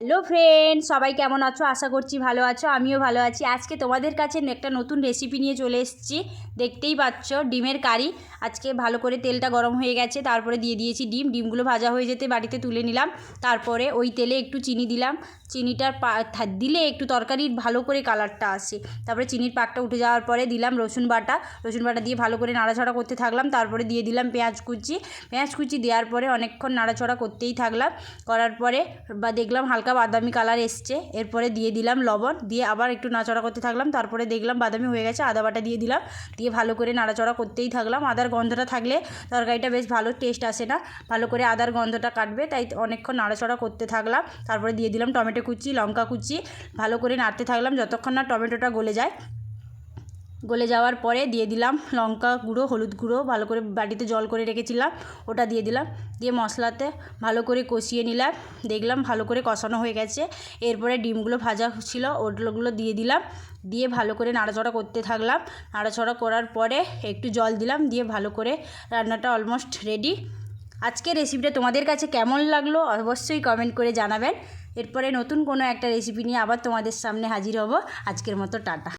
Hello friend সবাই কেমন আছো? আশা করছি ভালো আছো, আমিও ভালো আছি। আজকে তোমাদের কাছে একটা নতুন রেসিপি নিয়ে চলে এসেছি। দেখতেই পাচ্ছ, ডিমের কারি। আজকে ভালো করে তেলটা গরম হয়ে গেছে, তারপরে দিয়ে দিয়েছি ডিম। ডিমগুলো ভাজা হয়ে যেতে বাড়িতে তুলে নিলাম। তারপরে ওই তেলে একটু চিনি দিলাম। চিনিটার পা দিলে একটু তরকারির ভালো করে কালারটা আসে। তারপরে চিনির পাকটা উঠে যাওয়ার পরে দিলাম রসুন বাটা। রসুন বাটা দিয়ে ভালো করে নাড়াচাড়া করতে থাকলাম। তারপরে দিয়ে দিলাম পেঁয়াজ কুচি। পেঁয়াজ কুচি দেওয়ার পরে অনেকক্ষণ নাড়াচাড়া করতেই থাকলাম। করার পরে বা দেখলাম হালকা বাদামি কালার এসছে। এরপরে দিয়ে দিলাম লবণ, দিয়ে আবার একটু নাড়াচড়া করতে থাকলাম। তারপরে দেখলাম বাদামি হয়ে গেছে, আদা বাটা দিয়ে দিলাম। দিয়ে ভালো করে নাড়াচড়া করতেই থাকলাম। আদার গন্ধটা থাকলে তরকারিটা বেশ ভালো টেস্ট আসে না। ভালো করে আদার গন্ধটা কাটবে, তাই অনেকক্ষণ নাড়াচড়া করতে থাকলাম। তারপরে দিয়ে দিলাম টমেটো কুচি, লঙ্কা কুচি। ভালো করে নাড়তে থাকলাম, যতক্ষণ না টমেটোটা গলে যায়। গলে যাওয়ার পরে দিয়ে দিলাম লঙ্কা গুঁড়ো, হলুদ গুঁড়ো, ভালো করে বাটিতে জল করে রেখেছিলাম, ওটা দিয়ে দিলাম। দিয়ে মশলাতে ভালো করে কষিয়ে নিলাম, দেখলাম ভালো করে কষানো হয়ে গেছে। এরপরে ডিমগুলো ভাজা ছিল, ওগুলো দিয়ে দিলাম। দিয়ে ভালো করে নাড়াচড়া করতে থাকলাম। নাড়াচড়া করার পরে একটু জল দিলাম, দিয়ে ভালো করে রান্নাটা অলমোস্ট রেডি আজকের রেসিপিটা তোমাদের কাছে কেমন লাগল অবশ্যই কমেন্ট করে জানাবেন। এরপরে নতুন কোনো একটা রেসিপি নিয়ে আবার তোমাদের সামনে হাজির হব। আজকের মতো টাটা।